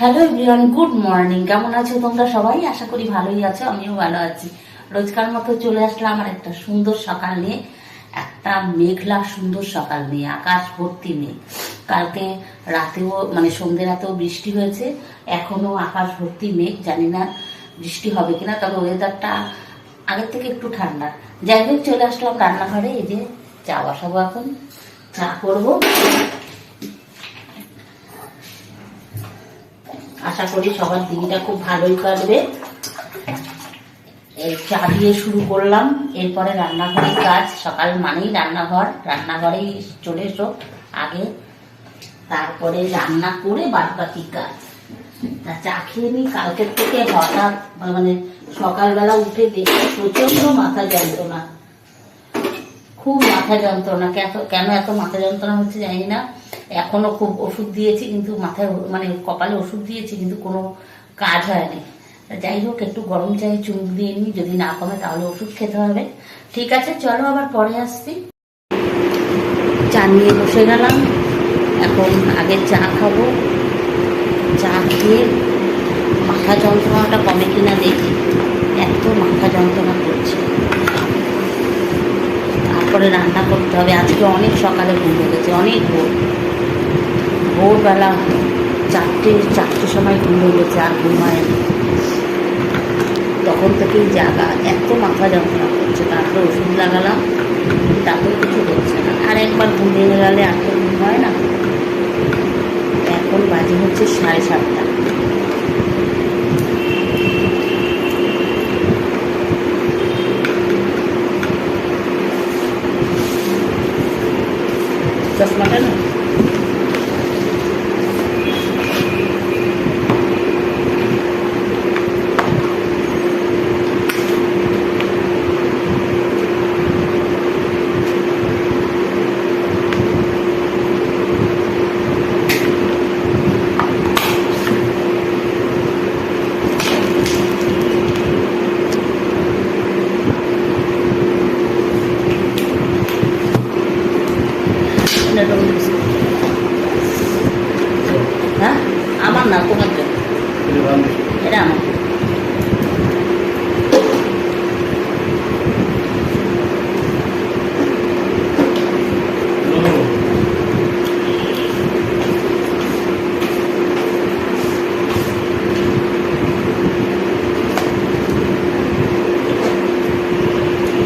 Hello everyone good morning কেমন আছো তোমরা সবাই? আশা করি ভালোই আছো, আমিও ভালো আছি। রোজকার মতো চলে আসলাম আর একটা সুন্দর সকাল নিয়ে, একটা মেঘলা সুন্দর সকাল নিয়ে, আকাশ ভর্তি মেঘ। কালকে রাতেও মানে সন্ধ্যে রাতেও বৃষ্টি হয়েছে, এখনও আকাশ ভর্তি মেঘ, জানি না বৃষ্টি হবে কিনা, তবে ওয়েদারটা আগের থেকে একটু ঠান্ডা। যাই হোক, চলে আসলাম রান্নাঘরে, এই যে চা বসাবো এখন। চা করব। আশা করি সবার দিনটা খুব ভালোই কাটবে। এই চা দিয়ে শুরু করলাম। এরপরে রান্নাঘরের কাজ। সকাল মানেই রান্নাঘর। রান্নাঘরেই চলে এসো আগে। তারপরে রান্না করে বাদ বাকি কাজ। তা চা খেয়ে নিই। কালকের থেকে হঠাৎ মানে সকালবেলা উঠে দেখি প্রচণ্ড মাথা যন্ত্রণা। খুব মাথা যন্ত্রণা, কেন এত মাথা যন্ত্রণা হচ্ছে জানি না। এখনও খুব ওষুধ দিয়েছি, কিন্তু মাথায় মানে কপালে ওষুধ দিয়েছি, কিন্তু কোনো কাজ হয়নি। যাই হোক, একটু গরম চায়ে চুমুক দিয়ে নিই, যদি না কমে তাহলে ওষুধ খেতে হবে। ঠিক আছে, চলো আবার পরে আসছি। চা নিয়ে বসে গেলাম। এখন আগে চা খাব। চা খেয়ে মাথা যন্ত্রণাটা কমে কিনা দেখি। এত মাথা যন্ত্রণা করছে। তারপরে রান্না করতে হবে। আজকে অনেক সকালে ঘুম লেগেছে অনেক ভোর। ভোরবেলা চারটে, চারটের সময় ঘুম লেগেছে আর ঘুমায়নি তখন থেকেই জাগা, এত মাথা যন্ত্রণা করছে। তারপরে ওষুধ লাগালাম তাতেও কিছু হচ্ছে না। আর একবার ঘুম ভেঙে গেলে আর তো ঘুম হয় না। এখন বাজে হচ্ছে সাড়ে সাতটা চশমাটা না এটা রোল বিস্কুট। হ্যাঁ আমার না তোমার জন্য এটা আমার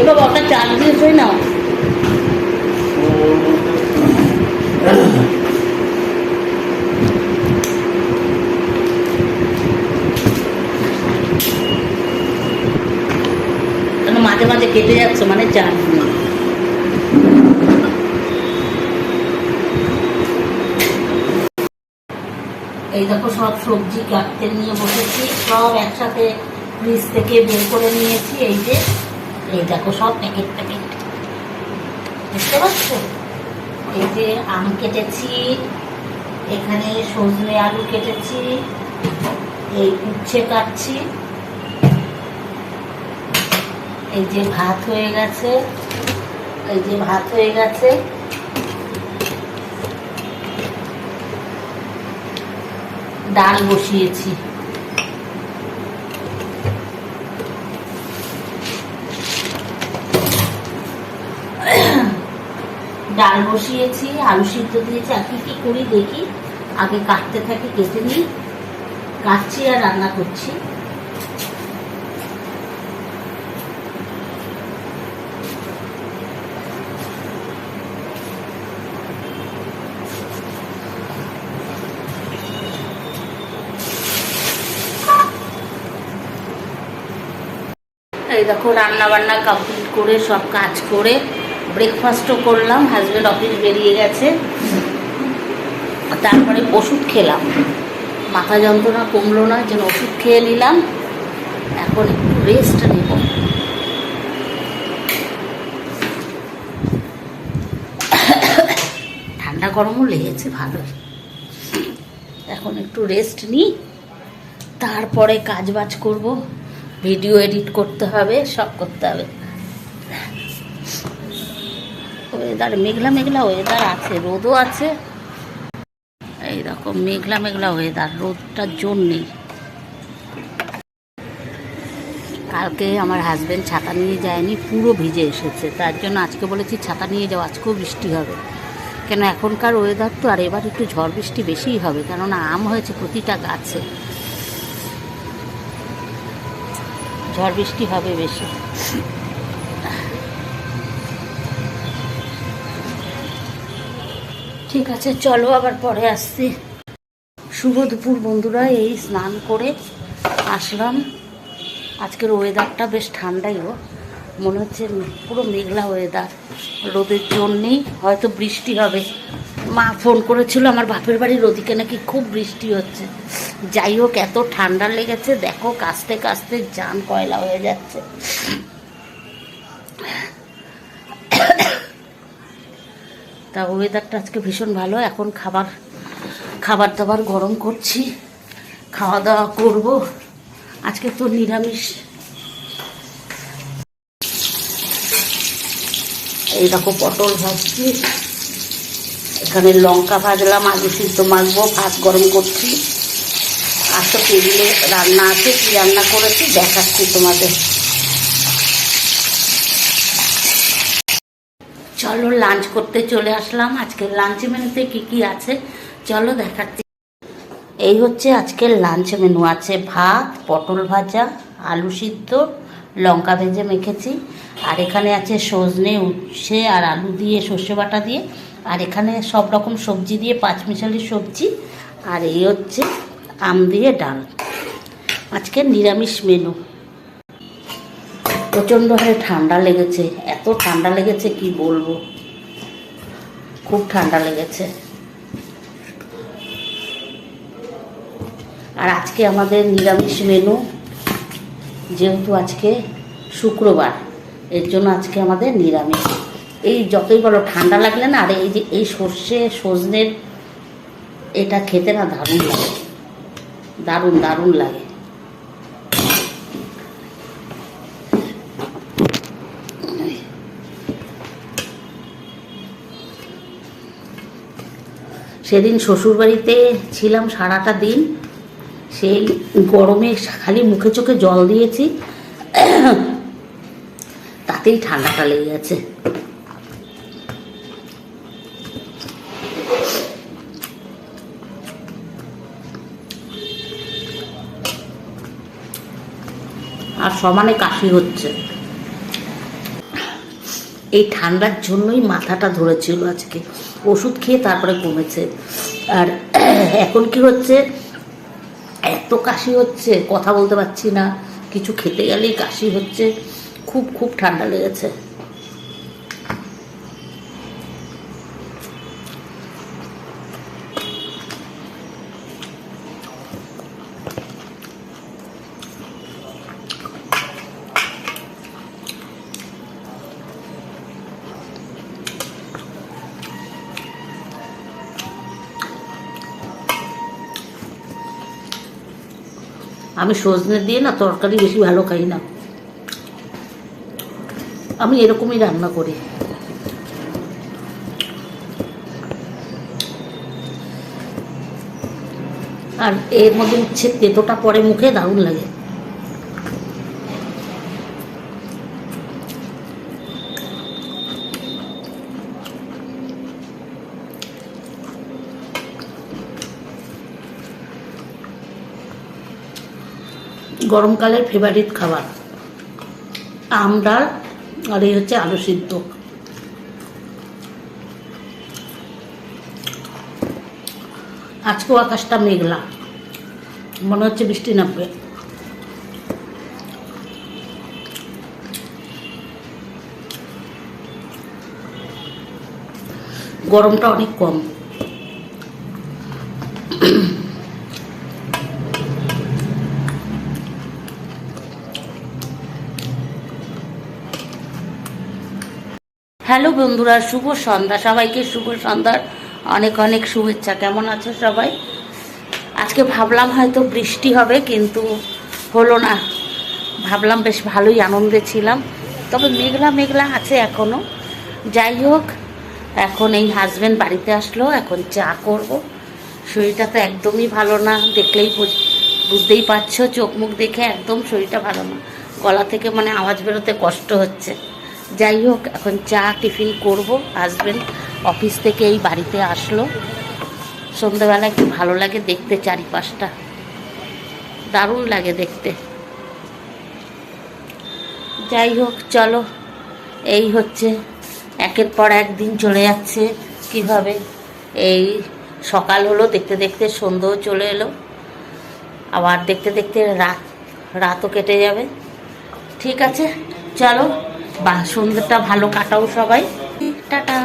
এবার ওটা চাল দিয়ে শুই নাও কেন মাঝে মাঝে কেটে যাচ্ছে মানে নেই। এই দেখো সব সবজি কাটতে নিয়ে বসেছি, সব একসাথে ফ্রিজ থেকে বের করে নিয়েছি, এই যে, এই দেখো সব প্যাকেট প্যাকেট বুঝতে পারছ এই যে আম কেটেছি, এখানে সজনে আলু কেটেছি, এই উচ্ছে কাটছি। এই যে ভাত হয়ে গেছে, এই যে ভাত হয়ে গেছে। ডাল বসিয়েছি। ডাল বসিয়েছি, আলু সিদ্ধ দিয়েছি। আর কি কি করি দেখি? আগে কাটতে থাকি, কেটে নিই। কাটছি আর রান্না করছি। এই দেখো রান্না বান্না কমপ্লিট করে, সব কাজ করে ব্রেকফাস্টও করলাম হাজব্যান্ড অফিস বেরিয়ে গেছে। তারপরে ওষুধ খেলাম। মাথা যন্ত্রণা কমলো না, যেন ওষুধ খেয়ে নিলাম। এখন একটু রেস্ট নেব। ঠান্ডা গরমও লেগেছে ভালোই এখন একটু রেস্ট নিই। তারপরে কাজ বাজ করব। ভিডিও এডিট করতে হবে, সব করতে হবে। ওয়েদার মেঘলা মেঘলা ওয়েদার আছে, রোদও আছে। এই দেখো, মেঘলা মেঘলা ওয়েদার রোদটার জোর নেই। কালকে আমার হাজব্যান্ড ছাতা নিয়ে যায়নি, পুরো ভিজে এসেছে। তার জন্য আজকে বলেছি ছাতা নিয়ে যাও, আজকেও বৃষ্টি হবে। কেন এখনকার ওয়েদার তো আর এবার একটু ঝড় বৃষ্টি বেশিই হবে, কেননা আম হয়েছে প্রতিটা গাছে। ঝড় বৃষ্টি হবে বেশি। ঠিক আছে, চলো আবার পরে আসছি। শুভ দুপুর বন্ধুরা, এই স্নান করে আসলাম। আজকের ওয়েদারটা বেশ ঠান্ডাই ও মনে হচ্ছে পুরো মেঘলা ওয়েদার রোদের জন্যেই হয়তো বৃষ্টি হবে। মা ফোন করেছিল, আমার বাপের বাড়ির ওদিকে নাকি খুব বৃষ্টি হচ্ছে। যাই হোক, এত ঠান্ডা লেগেছে, দেখো কাস্তে কাস্তে জান কয়লা হয়ে যাচ্ছে। তা ওয়েদারটা আজকে ভীষণ ভালো, এখন খাবার খাবার দাবার গরম করছি, খাওয়া দাওয়া করব। আজকে তো নিরামিষ। এই দেখো পটল ভাজছি। এখানে লঙ্কা ভাজলাম, আলু সিদ্ধ মাখবো, ভাত গরম করছি। তো টেবিলে রান্না আছে, কি রান্না করেছি দেখাচ্ছি তোমাদের। চলো লাঞ্চ করতে চলে আসলাম। আজকে লাঞ্চ মেনুতে কি কি আছে, চলো দেখাচ্ছি। এই হচ্ছে আজকের লাঞ্চ মেনু আছে, ভাত, পটল ভাজা, আলু সিদ্ধ, লঙ্কা ভেজে মেখেছি। আর এখানে আছে সজনে, উচ্ছে আর আলু দিয়ে, সর্ষে বাটা দিয়ে। আর এখানে সব রকম সবজি দিয়ে, পাঁচমিশালি সবজি। আর এই হচ্ছে আম দিয়ে ডাল। আজকে নিরামিষ মেনু প্রচণ্ড হারে ঠান্ডা লেগেছে। এত ঠান্ডা লেগেছে, কি বলব? খুব ঠান্ডা লেগেছে। আর আজকে আমাদের নিরামিষ মেনু যেহেতু আজকে শুক্রবার। এর জন্য আজকে আমাদের নিরামিষ। এই যতই বলো, ঠান্ডা লাগলে না, আর এই যে, এই সর্ষে, সজনের এটা খেতে না দারুণ লাগে। দারুণ দারুণ লাগে। সেদিন শ্বশুরবাড়িতে ছিলাম সারাটা দিন। সেই গরমে খালি মুখে চোখে জল দিয়েছি। তাতেই ঠান্ডাটা লেগে গেছে। আর সমানে কাশি হচ্ছে। এই ঠান্ডার জন্যই মাথাটা ধরেছিল আজকে। ওষুধ খেয়ে তারপরে কমেছে আর এখন কি হচ্ছে? এত কাশি হচ্ছে, কথা বলতে পারছি না। কিছু খেতে গেলেই কাশি হচ্ছে। খুব খুব ঠান্ডা লেগেছে। আমি সজনে দিয়ে না তরকারি বেশি ভালো খাই না। আমি এরকমই রান্না করি। আর এর মধ্যে উচ্ছে তেতোটা পরে মুখে দারুণ লাগে। গরমকালের ফেভারিট খাবার। আম, ডাল আর এই হচ্ছে আলু সিদ্ধ। আজকেও আকাশটা মেঘলা, মনে হচ্ছে বৃষ্টি নামবে। গরমটা অনেক কম। হ্যালো বন্ধুরা, শুভ সন্ধ্যা। সবাইকে শুভ সন্ধ্যার অনেক অনেক শুভেচ্ছা। কেমন আছো সবাই? আজকে ভাবলাম হয়তো বৃষ্টি হবে, কিন্তু হলো না। ভাবলাম বেশ ভালোই আনন্দে ছিলাম। তবে মেঘলা মেঘলা আছে এখনও যাই হোক, এখন এই হাজব্যান্ড বাড়িতে আসলো, এখন চা করব। শরীরটা তো একদমই ভালো না, দেখলেই বুঝ- বুঝতেই পারছ, চোখ মুখ দেখে একদম শরীরটা ভালো না। গলা থেকে মানে আওয়াজ বেরোতে কষ্ট হচ্ছে। যাই হোক, এখন চা টিফিন করব। আসবেন অফিস থেকে এই বাড়িতে আসলো। সন্ধ্যাবেলা একটু ভালো লাগে দেখতে চারিপাশটা। দারুণ লাগে দেখতে। যাই হোক, চলো। এই হচ্ছে, একের পর একদিন চলে যাচ্ছে। কীভাবে এই সকাল হলো, দেখতে দেখতে সন্ধ্যেও চলে এলো। আবার দেখতে দেখতে রাত, রাতও কেটে যাবে। ঠিক আছে, চলো। বা সন্ধ্যেটা ভালো কাটাও সবাই। টাটা।